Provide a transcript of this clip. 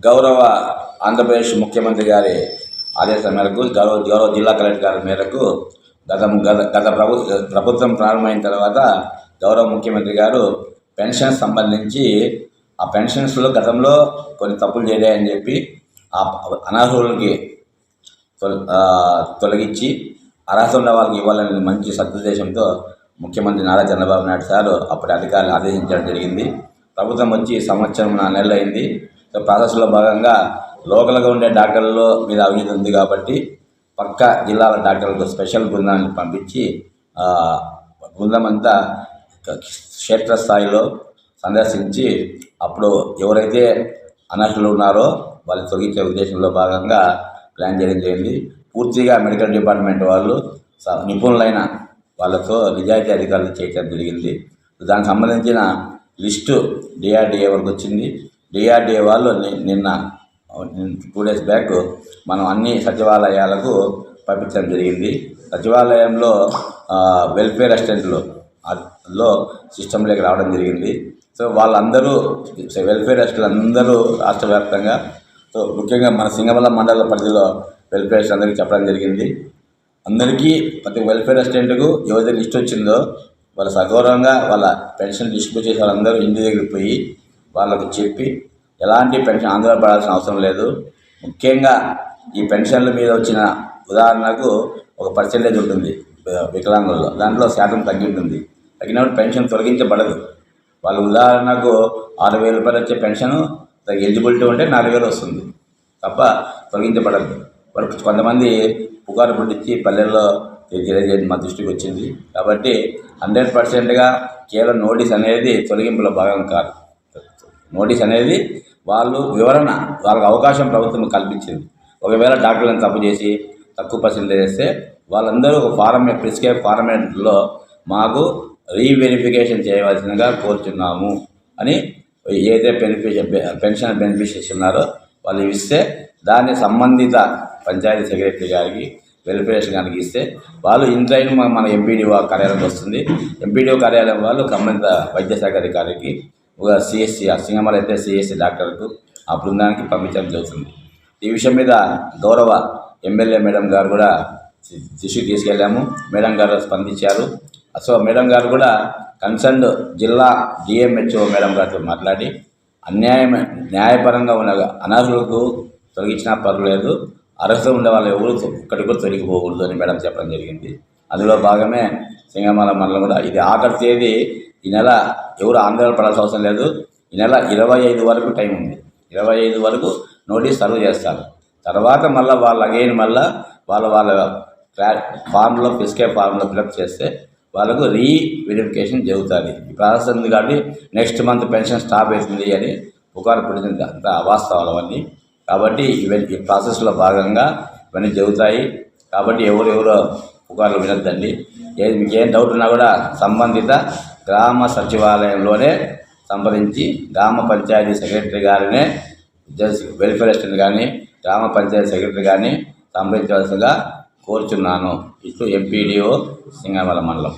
గౌరవ ఆంధ్రప్రదేశ్ ముఖ్యమంత్రి గారి ఆదేశం మేరకు గౌరవ గౌరవ జిల్లా కలెక్టర్ గారి మేరకు గత గత గత ప్రభు ప్రభుత్వం ప్రారంభమైన తర్వాత గౌరవ ముఖ్యమంత్రి గారు పెన్షన్ సంబంధించి ఆ పెన్షన్స్లో గతంలో కొన్ని తప్పులు చేయాలని చెప్పి ఆ అనర్హులకి తొల- తొలగించి అర్హత ఉన్న వాళ్ళకి ఇవ్వాలనే మంచి సదుద్దేశంతో ముఖ్యమంత్రి నారా చంద్రబాబు నాయుడు సార్ అప్పటి అధికారులు ఆదేశించడం జరిగింది. ప్రభుత్వం వచ్చి సంవత్సరం నా నెలలు అయింది. సో ప్రాసెస్లో భాగంగా లోకల్గా ఉండే డాక్టర్లలో మీద అవినీతి ఉంది కాబట్టి పక్క జిల్లాల డాక్టర్లకు స్పెషల్ బృందాన్ని పంపించి బృందం అంతా క్షేత్రస్థాయిలో సందర్శించి అప్పుడు ఎవరైతే అనర్హులు ఉన్నారో వాళ్ళు తొలగించే ఉద్దేశంలో భాగంగా ప్లాన్ చేయడం జరిగింది. పూర్తిగా మెడికల్ డిపార్ట్మెంట్ వాళ్ళు స- నిపుణులైన వాళ్ళతో నిజాయితీ అధికారులు చేయటం జరిగింది. దానికి సంబంధించిన లిస్టు డిఆర్డిఏ వరకు వచ్చింది. డిఆర్డిఏ వాళ్ళు నిన్న టూ డేస్ బ్యాక్ మనం అన్ని సచివాలయాలకు పంపించడం జరిగింది. సచివాలయంలో వెల్ఫేర్ అసిస్టెంట్లు లో సిస్టంలోకి రావడం జరిగింది. సో వాళ్ళందరూ వెల్ఫేర్ అసిస్టెంట్లు అందరూ రాష్ట్ర వ్యాప్తంగా సో ముఖ్యంగా మన సింగమల మండల పరిధిలో వెల్ఫేర్ అసిస్టెంట్ అందరికీ చెప్పడం జరిగింది. అందరికీ ప్రతి వెల్ఫేర్ అసిస్టెంట్కు ఎవరైతే లిస్ట్ వచ్చిందో వాళ్ళ సగౌరవంగా వాళ్ళ పెన్షన్ డిస్ట్రిబ్యూట్ చేసే వాళ్ళందరూ ఇంటి దగ్గరికి పోయి వాళ్ళకు చెప్పి ఎలాంటి పెన్షన్ ఆందోళన పడాల్సిన అవసరం లేదు. ముఖ్యంగా ఈ పెన్షన్ల మీద వచ్చిన ఉదాహరణకు ఒక పర్సెంటేజ్ ఉంటుంది వికలాంగుల్లో. దాంట్లో శాతం తగ్గి ఉంటుంది తగ్గినప్పుడు పెన్షన్ తొలగించబడదు. వాళ్ళు ఉదాహరణకు ఆరు వేల రూపాయలు వచ్చే పెన్షన్ ఎలిజిబిలిటీ ఉంటే నాలుగు వేలు వస్తుంది. తప్ప తొలగించబడదు. వారికి కొంతమంది పుకారు పుట్టించి పల్లెల్లో తెలియజేయడం మా దృష్టికి వచ్చింది. కాబట్టి హండ్రెడ్ పర్సెంట్గా కేవలం నోటీస్ అనేది తొలగింపులో భాగం కాదు. నోటీస్ అనేది వాళ్ళు వివరణ వాళ్ళకి అవకాశం ప్రభుత్వం కల్పించింది. ఒకవేళ డాక్టర్లను తప్పు చేసి తక్కువ పర్సెంటేజ్ చేస్తే వాళ్ళందరూ ఒక ఫారమే ప్రిస్క్రైబ్ ఫార్మేట్లో మాకు రీవెరిఫికేషన్ చేయవలసిందిగా కోరుచున్నాము అని ఏదైతే బెనిఫిష పెన్షన్ బెనిఫిషియర్స్ ఉన్నారో వాళ్ళు ఇస్తే దాన్ని సంబంధిత పంచాయతీ సెక్రటరీ గారికి వెరిఫికేషన్ గారికి ఇస్తే వాళ్ళు ఇంట్రైన్ మన ఎంపీడీఓ కార్యాలయం వస్తుంది. ఎంపీడీఓ కార్యాలయం వాళ్ళు సంబంధిత వైద్య శాఖ అధికారికి ఒక సిఎస్సి ఆ సింగమల అయితే సిఎస్సి డాక్టర్కు ఆ బృందానికి పంపించడం జరుగుతుంది. ఈ విషయం మీద గౌరవ ఎమ్మెల్యే మేడం గారు కూడా ది- దృష్టికి తీసుకెళ్ళాము. మేడం గారు స్పందించారు. సో మేడం గారు కూడా కన్సర్న్ జిల్లా డిఎంహెచ్ఓ మేడం గారితో మాట్లాడి అన్యాయం న్యాయపరంగా ఉన్న అనర్హులకు తొలగించినా పర్వాలేదు. అర్హత ఉండే వాళ్ళు ఎవరు ఒక్కటి కూడా తొలగిపోకూడదు అని మేడం చెప్పడం జరిగింది. అందులో భాగమే సింగమాల మండలం కూడా. ఇది ఆఖరి తేదీ ఈ నెల ఎవరు ఆందోళన పడాల్సిన అవసరం లేదు. ఈ నెల ఇరవై ఐదు వరకు టైం ఉంది. ఇరవై ఐదు వరకు నోటీస్ సర్వ్ చేస్తారు. తర్వాత మళ్ళీ వాళ్ళు అగైన్ మళ్ళీ వాళ్ళ వాళ్ళ క్లా ఫామ్లో ఫిస్కే ఫామ్లో ఫిలప్ చేస్తే వాళ్ళకు రీ వెరిఫికేషన్ జరుగుతుంది. ఈ ప్రాసెస్ ఉంది కాబట్టి నెక్స్ట్ మంత్ పెన్షన్ స్టాప్ అవుతుంది అని పుకారు పుట్టింది అంత అవాస్తవాలు అవన్నీ. కాబట్టి ఇవన్నీ ఈ ప్రాసెస్లో భాగంగా ఇవన్నీ జరుగుతాయి. కాబట్టి ఎవరెవరో పుకార్లు వినొద్దండి. ఏది మీకు ఏం డౌట్ ఉన్నా కూడా సంబంధిత గ్రామ సచివాలయంలోనే సంప్రదించి గ్రామ పంచాయతీ సెక్రటరీ గారినే వెల్ఫేర్ అసిస్టెంట్ కానీ గ్రామ పంచాయతీ సెక్రటరీ కానీ సంప్రదించవలసిందిగా కోరుచున్నాను. ఇటు ఎంపీడీఓ సింగమల మండలం.